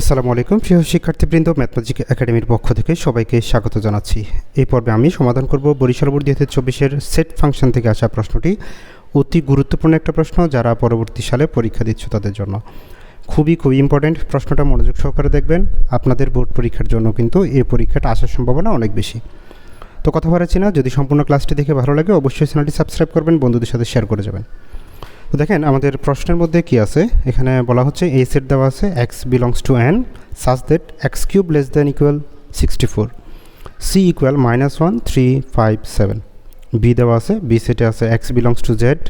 আসসালামু আলাইকুম। প্রিয় শিক্ষার্থীবৃন্দ ম্যাথমেটিক একাডেমির পক্ষ থেকে সবাইকে স্বাগত জানাচ্ছি। এই পর্বে আমি সমাধান করব বরিশাল বোর্ড চব্বিশের সেট ফাংশন থেকে আসা প্রশ্নটি। অতি গুরুত্বপূর্ণ একটা প্রশ্ন যারা পরবর্তী সালে পরীক্ষা দিচ্ছ তাদের জন্য। খুবই খুবই ইম্পর্ট্যান্ট প্রশ্নটা মনোযোগ সহকারে দেখবেন। আপনাদের বোর্ড পরীক্ষার জন্য কিন্তু এই পরীক্ষাটা আসার সম্ভাবনা অনেক বেশি। তো কথা বাড়াচ্ছি না। যদি সম্পূর্ণ ক্লাসটি দেখে ভালো লাগে, অবশ্যই চ্যানেলটি সাবস্ক্রাইব করবেন, বন্ধুদের সাথে শেয়ার করে যাবেন। তো দেখেন, আমাদের প্রশ্নের মধ্যে কি আছে? এখানে বলা হচ্ছে এই সেট দেওয়া আছে x belongs to N such that x cube less than equal sixty four C equal minus one three five seven B দেওয়া আছে বি সেটে আছে x belongs to Z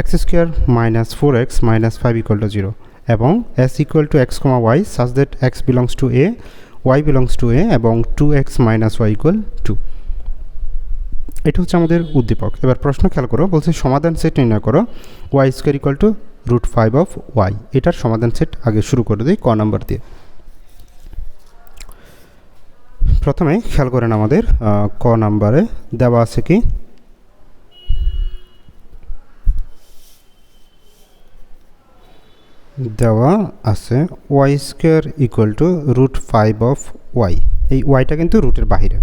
x square minus four x minus five equal to zero এবং S equal to x comma y such that x belongs to A y belongs to A এবং two x minus y equal to এটা হচ্ছে আমাদের উদ্দীপক। এবার প্রশ্ন খেয়াল করো, বলছে সমাধান সেট নির্ণয় করো y square equal to root five of y এটার সমাধান সেট আগে শুরু করে দিই, ক নাম্বার দিয়ে। প্রথমে খেয়াল করেন আমাদের ক নাম্বারে দেওয়া আছে কি? দেওয়া আছে y square equal to root five of y এই ওয়াইটা কিন্তু রুটের বাহিরে।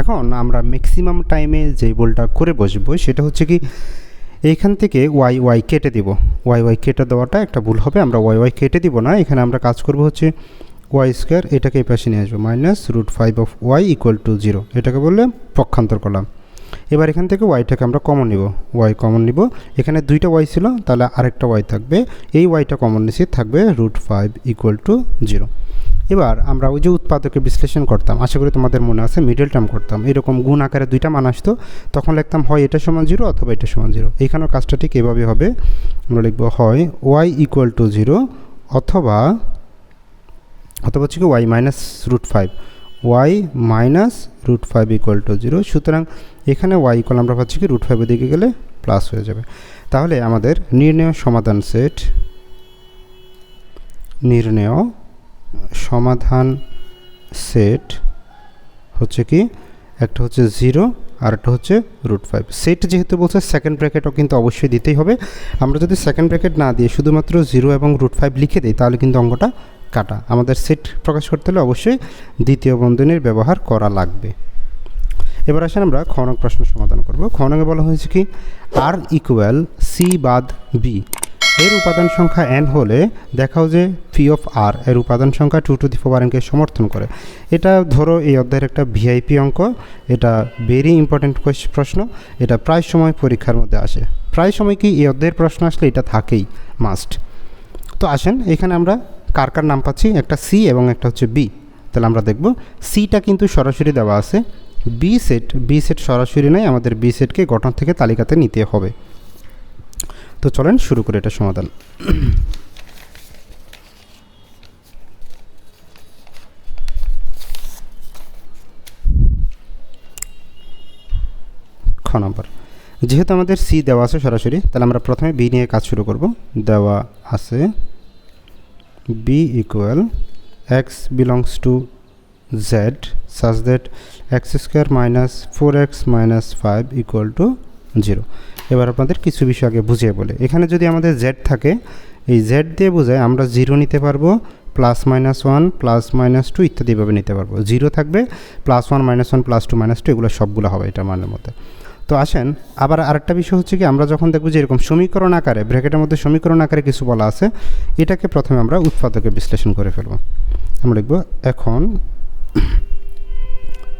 এখন আমরা ম্যাক্সিমাম টাইমে যে বলটা করে বসবো, সেটা হচ্ছে কি এইখান থেকে ওয়াই ওয়াই কেটে দিব। ওয়াই ওয়াই কেটে দেওয়াটা একটা ভুল হবে, আমরা ওয়াই ওয়াই কেটে দিব না। এখানে আমরা কাজ করব হচ্ছে ওয়াই স্কোয়ার এটাকে এই পাশে নিয়ে আসব। Minus root five of y equal to zero এটাকে বললে পক্ষান্তর করলাম। এবার এখান থেকে ওয়াইটাকে আমরা কমন নিব। ওয়াই কমন নিব। এখানে দুইটা ওয়াই ছিল, তাহলে আরেকটা ওয়াই থাকবে। এই ওয়াইটা কমন নিছি থাকবে root five equal to zero এবার আমরা ওই যে উৎপাদকে বিশ্লেষণ করতাম, আশা করি তোমাদের মনে আছে মিডল টার্ম করতাম। এরকম গুণ আকারে দুইটা মান আসতো, তখন লিখতাম হয় এটা সমান জিরো অথবা এটা সমান জিরো এইখানেও কাজটা ঠিক এভাবে হবে, আমরা লিখব হয় ওয়াই ইকুয়াল টু জিরো অথবা অথবা হচ্ছে কি y minus root five y minus root five equal to zero সুতরাং এখানে ওয়াই ইকুয়াল আমরা পাচ্ছি কি রুট ফাইভের দিকে গেলে প্লাস হয়ে যাবে। তাহলে আমাদের নির্ণয় সমাধান সেট নির্ণয় সমাধান সেট হচ্ছে কি? একটা হচ্ছে জিরো আর একটা হচ্ছে রুট ফাইভ। সেট যেহেতু বলছে সেকেন্ড ব্র্যাকেটও কিন্তু অবশ্যই দিতেই হবে। আমরা যদি সেকেন্ড ব্র্যাকেট না দিয়ে শুধুমাত্র জিরো এবং রুট ফাইভ লিখে দিই, তাহলে কিন্তু অঙ্কটা কাটা। আমাদের সেট প্রকাশ করতে হলে অবশ্যই দ্বিতীয় বন্ধনীর ব্যবহার করা লাগবে। এবার আসেন আমরা খনক প্রশ্ন সমাধান করব। খনকে বলা হয়েছে কি? আর ইকুয়াল সি বাদ বি এর উপাদান সংখ্যা এন হলে দেখাও যে পি অফ আর এর উপাদান সংখ্যা টু টু দি ফোর এনকে সমর্থন করে। এটা ধরো এই অধ্যায়ের একটা ভিআইপি অঙ্ক, এটা ভেরি ইম্পর্ট্যান্ট প্রশ্ন, এটা প্রায় সময় পরীক্ষার মধ্যে আসে। প্রায় সময় কি এই অধ্যায়ের প্রশ্ন আসলে এটা থাকেই মাস্ট তো আসেন, এখানে আমরা কার কার নাম পাচ্ছি, একটা সি এবং একটা হচ্ছে বি তাহলে আমরা দেখব সিটা কিন্তু সরাসরি দেওয়া আছে বি সেট বি সেট সরাসরি নয়, আমাদের বি সেটকে গঠন থেকে তালিকাতে নিতে হবে। তো চলেন, শুরু করে এটা সমাধান। খ নম্বর। যেহেতু আমাদের সি দেওয়া আছে সরাসরি, তাহলে আমরা প্রথমে বি নিয়ে কাজ শুরু করব। দেওয়া আছে B equal x belongs to Z such that x square minus four x minus five equal to zero এবার আপনাদের কিছু বিষয় আগে বুঝিয়ে বলে। এখানে যদি আমাদের জেড থাকে, এই জেড দিয়ে বোঝায় আমরা জিরো নিতে পারব plus minus one plus minus two ইত্যাদিভাবে নিতে পারব। জিরো থাকবে plus one minus one plus two minus two এগুলো সবগুলো হবে এটা মানের মধ্যে। তো আসেন, আবার আরেকটা বিষয় হচ্ছে কি, আমরা যখন দেখব যে এরকম সমীকরণ আকারে, ব্র্যাকেটের মধ্যে সমীকরণ আকারে কিছু বলা আছে, এটাকে প্রথমে আমরা উৎপাদকে বিশ্লেষণ করে ফেলব। আমরা লিখব, এখন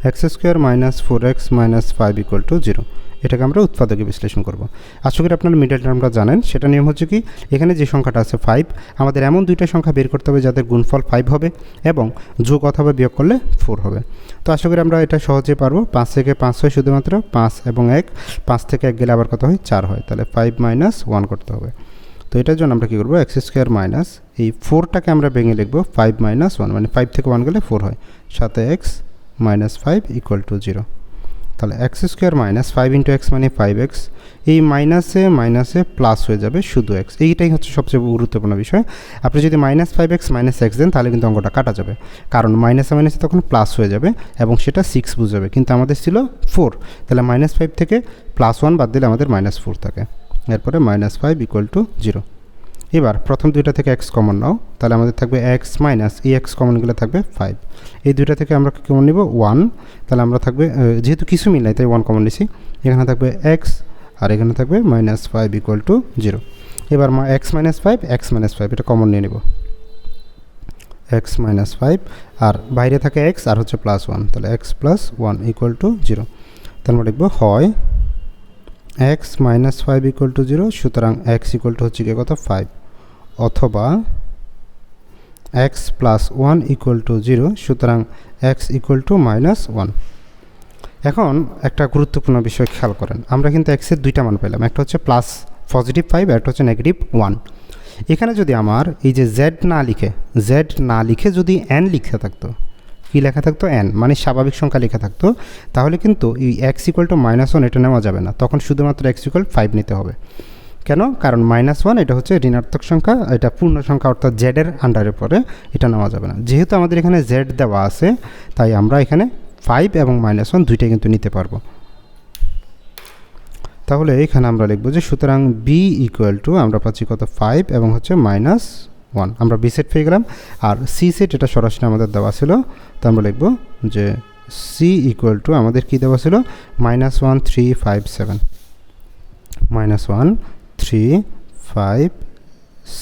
x square minus four x minus five equal to zero এটাকে আমরা উৎপাদকে বিশ্লেষণ করব। আশা করি আপনার মিডল টার্মটা জানেন। সেটা নিয়ম হচ্ছে কি, এখানে যে সংখ্যাটা আছে ফাইভ আমাদের এমন দুইটা সংখ্যা বের করতে হবে যাদের গুণফল ফাইভ হবে এবং যোগ অথবা বিয়োগ করলে ফোর হবে। তো আশা করি আমরা এটা সহজে পারব। পাঁচ থেকে পাঁচ হয় শুধুমাত্র পাঁচ এবং এক। পাঁচ থেকে এক গেলে আবার কত হয়? চার হয়। তাহলে ফাইভ মাইনাস ওয়ান করতে হবে। তো এটার জন্য আমরা কী করব? এক্স স্কোয়ার মাইনাস এই ফোরটাকে আমরা ভেঙে লিখব। ফাইভ মাইনাস ওয়ান মানে ফাইভ থেকে ওয়ান গেলে ফোর হয়। সাথে x minus five equal to zero তাহলে x square minus five into x মানে ফাইভ এক্স এই মাইনাসে মাইনাসে প্লাস হয়ে যাবে শুধু এক্স এইটাই হচ্ছে সবচেয়ে গুরুত্বপূর্ণ বিষয়। আপনি যদি minus five x minus x দেন, তাহলে কিন্তু অঙ্কটা কাটা যাবে। কারণ মাইনাসে মাইনাসে তখন প্লাস হয়ে যাবে এবং সেটা সিক্স বুঝাবে। কিন্তু আমাদের ছিল ফোর তাহলে মাইনাস ফাইভ থেকে প্লাস ওয়ান বাদ দিলে আমাদের মাইনাস ফোর থাকে। এরপরে minus five equal to zero এবার প্রথম দুইটা থেকে এক্স কমন নাও, তাহলে আমাদের থাকবে এক্স মাইনাস এই এক্স কমন গেলে থাকবে ফাইভ এই দুইটা থেকে আমরা কমন নিব? ওয়ান তাহলে আমরা থাকবে যেহেতু কিছু মিল নাই, তাই ওয়ান কমন নিছি। এখানে থাকবে এক্স আর এখানে থাকবে minus five equal to zero এবার মা x minus five x minus five এটা কমন নিয়ে নেব। এক্স মাইনাস ফাইভ আর বাইরে থাকে এক্স আর হচ্ছে প্লাস ওয়ান তাহলে x plus one equal to zero তাহলে আমরা লিখব হয় x minus five equal to zero সুতরাং এক্স ইকুয়াল টু হচ্ছে গিয়ে কত? ফাইভ অথবা x plus one equal to zero সুতরাং x equal to minus one এখন একটা গুরুত্বপূর্ণ বিষয় খেয়াল করেন। আমরা কিন্তু এক্সের দুইটা মান পেলাম, একটা হচ্ছে প্লাস পজিটিভ ফাইভ একটা হচ্ছে নেগেটিভ ওয়ান এখানে যদি আমার এই যে জেড না লিখে জেড না লিখে যদি এন লিখে থাকতো, কী লেখা থাকতো? এন মানে স্বাভাবিক সংখ্যা লেখা থাকতো, তাহলে কিন্তু এই x equal to minus one এটা নেওয়া যাবে না। তখন শুধুমাত্র এক্স ইকুয়াল ফাইভ নিতে হবে। কেন? কারণ মাইনাস ওয়ান এটা হচ্ছে ঋণাত্মক সংখ্যা, এটা পূর্ণ সংখ্যা অর্থাৎ জেডের আন্ডারে পরে এটা নেওয়া যাবে না। যেহেতু আমাদের এখানে জেড দেওয়া আছে, তাই আমরা এখানে ফাইভ এবং মাইনাস ওয়ান দুইটাই কিন্তু নিতে পারব। তাহলে এখানে আমরা লিখব যে সুতরাং বি ইকুয়াল টু আমরা পাচ্ছি কত? ফাইভ এবং হচ্ছে মাইনাস ওয়ান আমরা বি সেট পেয়ে গেলাম। আর সি সেট এটা সরাসরি আমাদের দেওয়া ছিল। তো আমরা লিখব যে সি ইকুয়াল টু আমাদের কী দেওয়া ছিল? Minus one three five seven minus one three, five,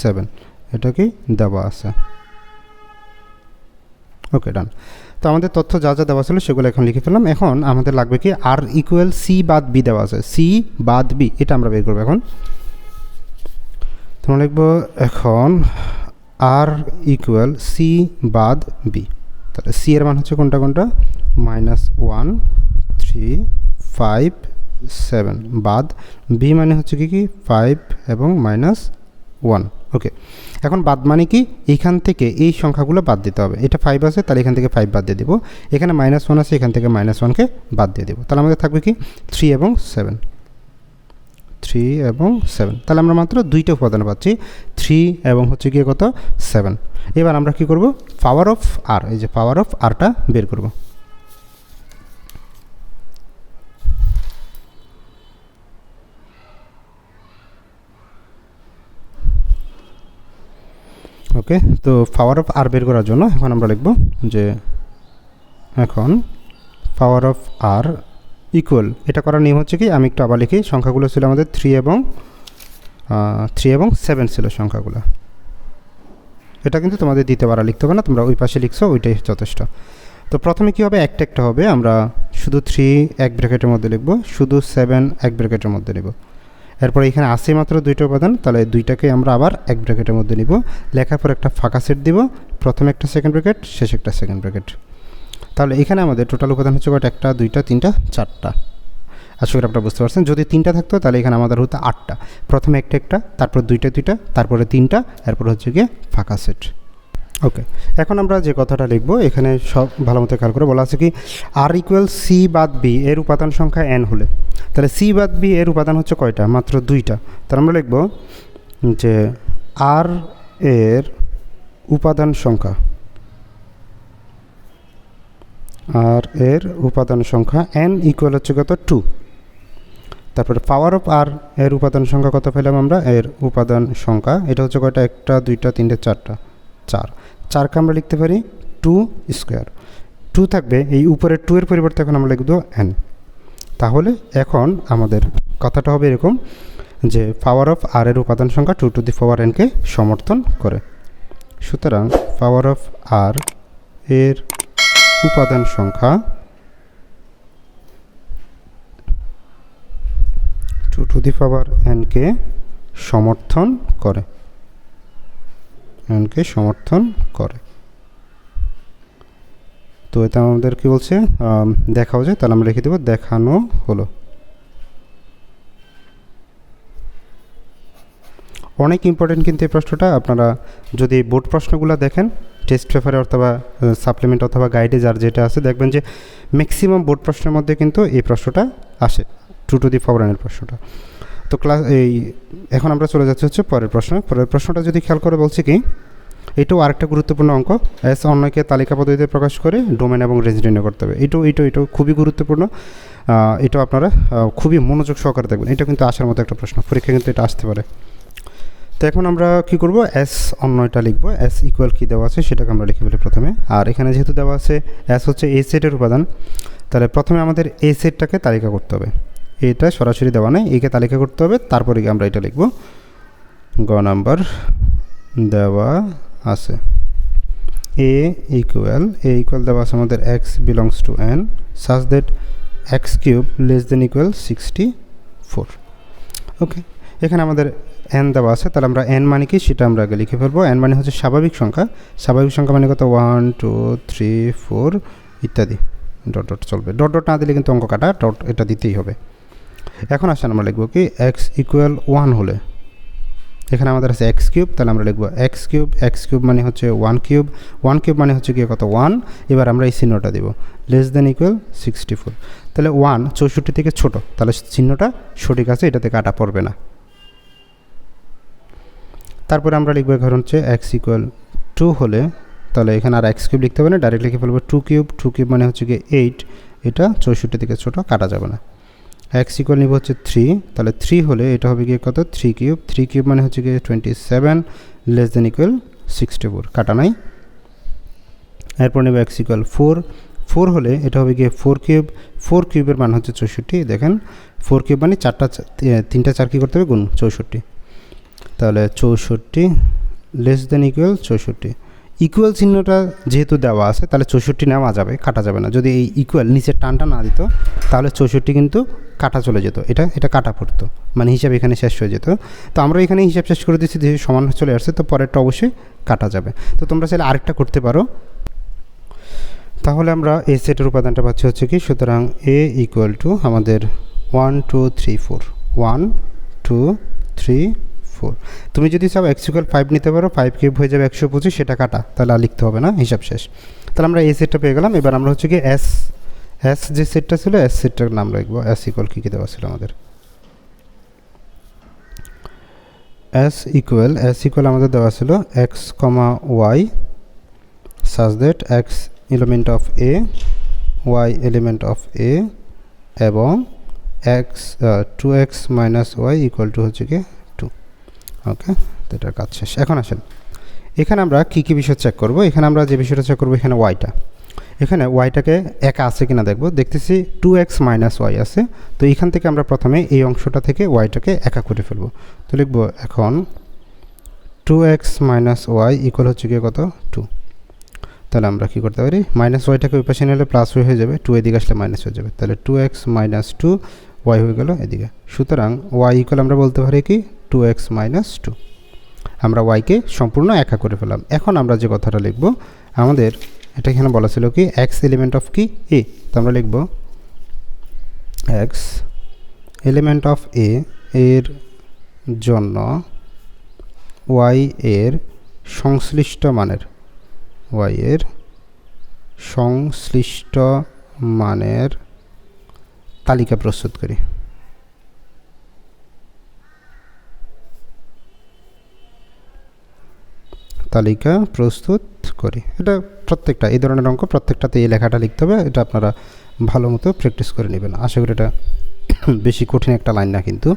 seven. এটা কি? দেওয়া আছে। ওকে, ডান। তো আমাদের তথ্য যা যা দেওয়া ছিল সেগুলো এখন লিখে ফেললাম। এখন আমাদের লাগবে কি আর ইকুয়াল সি বাদ বি দেওয়া আছে। সি বাদ বি এটা আমরা বের করব এখন। তোমরা লিখব এখন আর ইকুয়াল সি বাদ বি তাহলে সি এর মান হচ্ছে কোনটা কোনটা? Minus one three five seven বাদ। বি মানে হচ্ছে কি কি? ফাইভ এবং মাইনাস ওয়ান ওকে এখন বাদ মানে কি? এখান থেকে এই সংখ্যাগুলো বাদ দিতে হবে। এটা ফাইভ আছে, তাহলে এখান থেকে ফাইভ বাদ দিয়ে দেবো। এখানে মাইনাস ওয়ান আছে, এখান থেকে মাইনাস ওয়ানকে বাদ দিয়ে দেবো। তাহলে আমাদের থাকবে কি? থ্রি এবং সেভেন থ্রি এবং সেভেন তাহলে আমরা মাত্র দুইটা উপাদান পাচ্ছি। থ্রি এবং হচ্ছে গিয়ে কত? সেভেন এবার আমরা কি করব? পাওয়ার অফ আর এই যে পাওয়ার অফ আরটা বের করব। ওকে? তো পাওয়ার অফ আর বের করার জন্য এখন আমরা লিখব যে এখন পাওয়ার অফ আর ইকুয়াল এটা করার নিয়ম হচ্ছে কি, আমি একটু আবার লিখি, সংখ্যাগুলো ছিল আমাদের থ্রি এবং থ্রি এবং সেভেন ছিল সংখ্যাগুলো। এটা কিন্তু তোমাদের দিতে পারা লিখতে হবে না, তোমরা ওই পাশে লিখছো, ওইটাই যথেষ্ট। তো প্রথমে কী হবে, একটা একটা হবে, আমরা শুধু থ্রি এক ব্র্যাকেটের মধ্যে লিখব, শুধু সেভেন এক ব্র্যাকেটের মধ্যে নিব এরপর এখানে আসে মাত্র দুইটা উপাদান, তাহলে দুইটাকে আমরা আবার এক ব্র্যাকেটের মধ্যে নিব। লেখার পর একটা ফাঁকা সেট দিব, প্রথমে একটা সেকেন্ড ব্র্যাকেট শেষে একটা সেকেন্ড ব্র্যাকেট তাহলে এখানে আমাদের টোটাল উপাদান হচ্ছে কয়টা? একটা, দুইটা, তিনটা, চারটা। আশা করি আপনারা বুঝতে পারছেন। যদি তিনটা থাকতো, তাহলে এখানে আমাদের হতো আটটা। প্রথমে একটা একটা, তারপর দুইটা দুইটা, তারপরে তিনটা, এরপর হচ্ছে গিয়ে ফাঁকা সেট। ওকে এখন আমরা যে কথাটা লিখব, এখানে সব ভালো মতো খেয়াল করে বলা আছে কি আর ইকুয়াল সি বাদ বি এর উপাদান সংখ্যা এন হলে। তাহলে সি বাদ বি এর উপাদান হচ্ছে কয়টা? মাত্র দুইটা। তাহলে আমরা লিখব যে আর এর উপাদান সংখ্যা আর এর উপাদান সংখ্যা এন ইকুয়াল হচ্ছে কত? টু তারপরে পাওয়ার অফ আর এর উপাদান সংখ্যা কত পেলাম আমরা? এর উপাদান সংখ্যা, এটা হচ্ছে কয়টা? একটা, দুইটা, তিনটে, চারটা। চার। চারকে আমরা লিখতে পারি টু স্কোয়ার টু থাকবে, এই উপরের টু এর পরিবর্তে এখন আমরা লিখব এন তাহলে এখন আমাদের কথাটা হবে এরকম যে পাওয়ার অফ আর এর উপাদান সংখ্যা two to the power n k সমর্থন করে। সুতরাং পাওয়ার অফ আর এর উপাদান সংখ্যা two to the power n k সমর্থন করে। এনকে সমর্থন করে। তো এটা আমাদের কি বলছে? দেখাও যায় তাহলে আমরা লিখে দেবো, দেখানো হলো। অনেক ইম্পর্টেন্ট কিন্তু এই প্রশ্নটা, আপনারা যদি বোর্ড প্রশ্নগুলো দেখেন টেস্ট পেপারে অথবা সাপ্লিমেন্ট অথবা গাইডে যার যেটা আছে, দেখবেন যে ম্যাক্সিমাম বোর্ড প্রশ্নের মধ্যে কিন্তু এই প্রশ্নটা আসে। টু টু দি পাওয়ার প্রশ্নটা। তো ক্লাস, এই, এখন আমরা চলে যাচ্ছি হচ্ছে পরের প্রশ্ন। পরের প্রশ্নটা যদি খেয়াল করে বলছি কি, এটাও আরেকটা গুরুত্বপূর্ণ অঙ্ক। এস অন্যকে তালিকা পদ্ধতিতে প্রকাশ করে ডোমেন এবং রেঞ্জ নির্ণয় করতে হবে। এটাও এটাও এটাও খুবই গুরুত্বপূর্ণ। এটাও আপনারা খুবই মনোযোগ সহকারে দেখবেন। এটা কিন্তু আসার মতো একটা প্রশ্ন। পরীক্ষা কিন্তু এটা আসতে পারে। তো এখন আমরা কি করব? এস অন্যটা লিখব। এস ইকুয়াল কী দেওয়া আছে সেটাকে আমরা লিখে ফেলি প্রথমে। আর এখানে যেহেতু দেওয়া আছে, এস হচ্ছে এ সেটের উপাদান, তাহলে প্রথমে আমাদের এ সেটটাকে তালিকা করতে হবে। এটা সরাসরি দেওয়া নেই, একে তালিকা করতে হবে, তারপরে আমরা এটা লিখব। গ নাম্বার দেওয়া আছে। এ ইকুয়াল এ ইকুয়াল দেওয়া আছে আমাদের x belongs to N such that x cube less than equal sixty four okay এখানে আমাদের এন দেওয়া আছে, তাহলে আমরা এন মানে কি সেটা আমরা আগে লিখে ফেলব। এন মানে হচ্ছে স্বাভাবিক সংখ্যা স্বাভাবিক সংখ্যা মানে কত? ওয়ান টু থ্রি ফোর ইত্যাদি। ডট ডট চলবে। ডট ডট না দিলে কিন্তু অঙ্ক কাটা ডট এটা দিতেই হবে। এখন আসেন আমরা লিখব কি এক্স ইকুয়াল ওয়ান হলে। এখানে আমাদের আছে এক্স কিউব তাহলে আমরা লিখব এক্স কিউব এক্স কিউব মানে হচ্ছে ওয়ান কিউব ওয়ান কিউব মানে হচ্ছে কি কত ওয়ান এবার আমরা এই চিহ্নটা দেবো less than equal sixty four তাহলে ওয়ান চৌষট্টি থেকে ছোট, তাহলে চিহ্নটা সঠিক আছে, এটাতে কাটা পড়বে না। তারপরে আমরা লিখব এখন হচ্ছে এক্স ইকুয়াল টু হলে, তাহলে এখানে আর এক্স কিউব লিখতে হবে না ডাইরেক্ট লিখে ফেলব টু কিউব টু কিউব মানে হচ্ছে কি এইট এটা চৌষট্টি থেকে ছোট, কাটা যাবে না। এক্স ইকুয়াল নিব হচ্ছে থ্রি তাহলে থ্রি হলে এটা হবে গিয়ে কত? থ্রি কিউব থ্রি কিউব মানে হচ্ছে গিয়ে twenty seven less than equal sixty four কাটা নাই। এরপর নেব এক্স ইকুয়াল ফোর ফোর হলে এটা হবে গিয়ে ফোর কিউব ফোর কিউবের মান হচ্ছে চৌষট্টি, দেখেন ফোর কিউব মানে চারটা তিনটা চার কী করতে হবে? গুণ, চৌষট্টি। তাহলে চৌষট্টি লেস দেন ইকুয়াল চৌষট্টি। ইকুয়াল চিহ্নটা যেহেতু দেওয়া আছে, তাহলে চৌষট্টি নেওয়া যাবে, কাটা যাবে না। যদি এই ইকুয়াল নিচের টানটা না দিত, তাহলে চৌষট্টি কিন্তু কাটা চলে যেত। এটা এটা কাটা পড়তো মানে হিসাব এখানে শেষ হয়ে যেত। তো আমরা এখানে হিসাব শেষ করে দিচ্ছি যেহেতু সমান চলে আসছে, তো পরেরটা অবশ্যই কাটা যাবে। তো তোমরা চাইলে আরেকটা করতে পারো। তাহলে আমরা এ সেটের উপাদানটা পাচ্ছি হচ্ছে কি, সুতরাং এ ইকুয়াল টু আমাদের one two three four one two three four তুমি যদি চাও এক্স ইকুয়াল ফাইভ নিতে পারো ফাইভ কিউব হয়ে যাবে একশো পঁচিশ, সেটা কাটা। তাহলে আর লিখতে হবে না, হিসাব শেষ। তাহলে আমরা এই সেটটা পেয়ে গেলাম। এবার আমরা হচ্ছে কি এস এস যে সেটটা ছিল এস সেটটার নাম লিখব। এস ইকুয়াল কী কী দেওয়া ছিল আমাদের? এস ইকুয়াল এস ইকুয়াল আমাদের দেওয়া ছিল x comma y such that x element of A y element of A এবং x two x minus y equal to হচ্ছে কি ওকে তো এটার কাজ শেষ। এখন আসেন। এখানে আমরা কী কী বিষয় চেক করব? এখানে আমরা যে বিষয়টা চেক করব, এখানে ওয়াইটা এখানে ওয়াইটাকে একা আছে কিনা দেখব। দেখতেছি টু এক্স মাইনাস ওয়াই আছে। তো এখান থেকে আমরা প্রথমে এই অংশটা থেকে ওয়াইটাকে একা করে ফেলব। তো লিখব এখন two x minus y equal হচ্ছে কি কত? টু তাহলে আমরা কী করতে পারি? মাইনাস ওয়াইটাকে ওই পাশে নিলে প্লাস হয়ে যাবে। টু এদিকে আসলে মাইনাস হয়ে যাবে। তাহলে two x minus two y হয়ে গেল এদিকে। সুতরাং ওয়াই ইকুয়াল আমরা বলতে পারি কি? টু এক্স মাইনাস টু আমরা ওয়াইকে সম্পূর্ণ একা করে ফেলাম এখন আমরা যে কথাটা লিখব, আমাদের এটা এখানে বলা ছিল কি এক্স এলিমেন্ট অফ কি? এ তো আমরা লিখব এক্স এলিমেন্ট অফ এ এর জন্য ওয়াই এর সংশ্লিষ্ট মানের ওয়াই এর সংশ্লিষ্ট মানের তালিকা প্রস্তুত করি। তালিকা প্রস্তুত করি। এটা প্রত্যেকটা, এই ধরনের অঙ্ক প্রত্যেকটাতে এই লেখাটা লিখতে হবে, এটা আপনারা ভালো মতো প্র্যাকটিস করে নেবেন। আশা করি এটা বেশি কঠিন একটা লাইন না কিন্তু।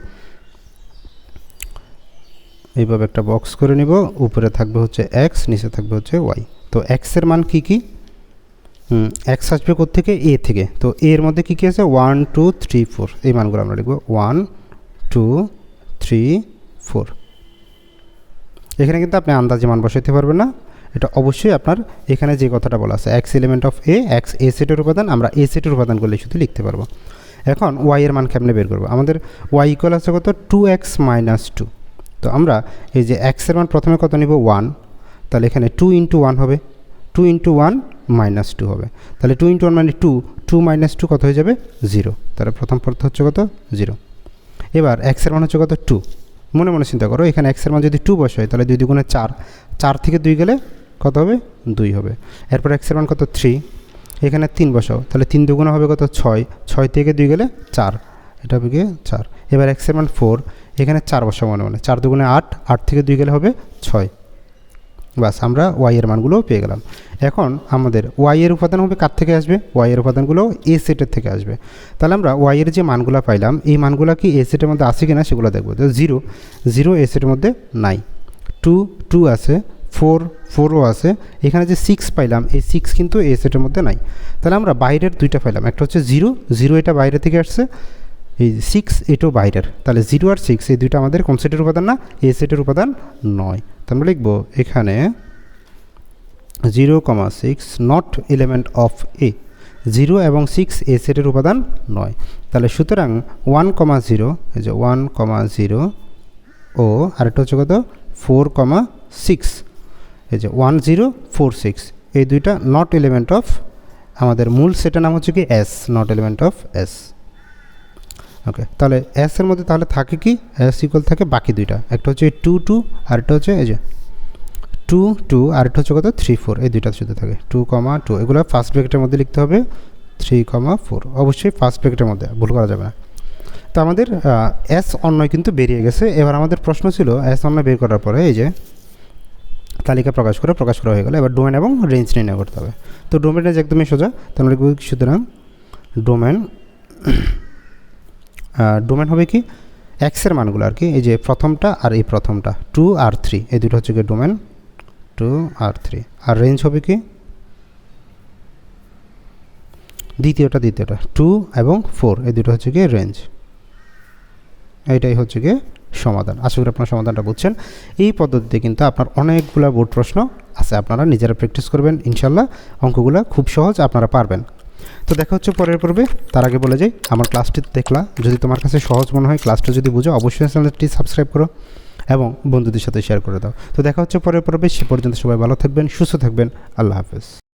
এইভাবে একটা বক্স করে নিব, উপরে থাকবে হচ্ছে এক্স নিচে থাকবে হচ্ছে ওয়াই তো এক্সের মান কি কি? এক্স আসবে থেকে এ থেকে। তো এর মধ্যে কী কী আছে? ওয়ান টু থ্রি ফোর এই মানগুলো আমরা লিখব। ওয়ান টু থ্রি ফোর এখানে কিন্তু আপনি আন্দাজে মান বসাইতে পারবেন না। এটা অবশ্যই আপনার এখানে যে কথাটা বলা আছে x element of A x A সেটের উপাদান, আমরা এ সেটের উপাদানগুলি শুধু লিখতে পারব। এখন ওয়াই এর মান কেমনে বের করব? আমাদের ওয়াই ইকুয়াল আছে কত? টু এক্স মাইনাস টু তো আমরা এই যে এক্সের মান প্রথমে কত নিব? ওয়ান তাহলে এখানে টু ইন্টু ওয়ান হবে। Two into one minus two হবে। তাহলে টু ইন্টু ওয়ান মানে টু টু মাইনাস টু কত হয়ে যাবে? জিরো তাহলে প্রথম পদার্থ হচ্ছে কত? জিরো এবার এক্সের মান হচ্ছে কত? টু মনে মনে চিন্তা করো, এখানে এক্সের মান যদি টু বসায় তাহলে দুই দুগুণে চার। চার থেকে দুই গেলে কত হবে? দুই হবে। এরপর এক্সের মান কত? থ্রি এখানে তিন বসাও, তাহলে তিন দুগুণে হবে কত? ছয়। ছয় থেকে দুই গেলে চার। এটা হবে গিয়ে চার। এবার এক্সের মান ফোর এখানে চার বসাও মনে মনে। চার দুগুণে আট আট থেকে দুই গেলে হবে ছয়। বাস আমরা ওয়াই এর মানগুলোও পেয়ে গেলাম। এখন আমাদের ওয়াই এর উপাদান হবে কার থেকে আসবে? ওয়াই এর উপাদানগুলো এ সেটের থেকে আসবে। তাহলে আমরা ওয়াই এর যে মানগুলো পাইলাম, এই মানগুলো কি এ সেটের মধ্যে আছে কিনা সেগুলো দেখব। তো জিরো জিরো এ সেটের মধ্যে নাই। টু টু আছে ফোর ফোরও আছে। এখানে যে সিক্স পাইলাম, এই সিক্স কিন্তু এ সেটের মধ্যে নাই। তাহলে আমরা বাইরের দুইটা পাইলাম। একটা হচ্ছে জিরো জিরো এটা বাইরে থেকে আসছে। এই সিক্স এটাও বাইরের। তাহলে জিরো আর সিক্স এই দুইটা আমাদের কোন সেটের উপাদান না? এ সেটের উপাদান নয়। তো আমরা লিখব এখানে zero comma six not element of A zero এবং সিক্স এ সেটের উপাদান নয়। তাহলে সুতরাং ওয়ান কমা জিরো, এই যে ওয়ান কমা জিরো ও আরেকটা হচ্ছে কত? Four comma six. এই যে ওয়ান জিরো, ফোর সিক্স। এই দুইটা নট এলিমেন্ট অফ আমাদের মূল সেটের নাম হচ্ছে কি? S not element of S okay তাহলে এস এর মধ্যে তাহলে থাকে কি? এস ইকুয়াল থাকে বাকি দুইটা। একটা হচ্ছে টু টু আর একটা হচ্ছে এই যে টু টু আরেকটা হচ্ছে কত? থ্রি ফোর এই দুইটা শুধু থাকে। টু কমা টু এগুলো ফার্স্ট ব্রেকেটের মধ্যে লিখতে হবে। থ্রি কমা ফোর অবশ্যই ফার্স্ট ব্রেকেটের মধ্যে, ভুল করা যাবে না। তো আমাদের এস অন্যয় কিন্তু বেরিয়ে গেছে। এবার আমাদের প্রশ্ন ছিল এস অন্যয় বের করার পরে এই যে তালিকা প্রকাশ করে, প্রকাশ করা হয়ে গেল। এবার ডোমেন এবং রেঞ্জ নির্ণয় করতে হবে। তো ডোমেন রেঞ্জ একদমই সোজা। তাহলে সুতরাং ডোমেন ডোমেন হবে কি? এক্সের মানগুলো আর কি, এই যে প্রথমটা আর এই প্রথমটা টু আর থ্রি এই দুটো হচ্ছে কি ডোমেন টু আর থ্রি আর রেঞ্জ হবে কি? দ্বিতীয়টা দ্বিতীয়টা টু এবং ফোর এই দুটো হচ্ছে গিয়ে রেঞ্জ এইটাই হচ্ছে গিয়ে সমাধান। আশা করি আপনার সমাধানটা বুঝছেন। এই পদ্ধতিতে কিন্তু আপনার অনেকগুলো বোর্ড প্রশ্ন আছে, আপনারা নিজেরা প্র্যাকটিস করবেন, ইনশাল্লাহ অঙ্কগুলো খুব সহজ আপনারা পারবেন। তো দেখা হচ্ছে পরের পর্বে। তার আগে বলে যাই, আমার ক্লাসটি দেখলা। যদি তোমার কাছে সহজ মনে হয় ক্লাসটা যদি বুঝো, অবশ্যই চ্যানেলটি সাবস্ক্রাইব করো এবং বন্ধুদের সাথে শেয়ার করে দাও। তো দেখা হচ্ছে পরের পর্বে, সে পর্যন্ত সবাই ভালো থাকবেন, সুস্থ থাকবেন, আল্লাহ হাফেজ।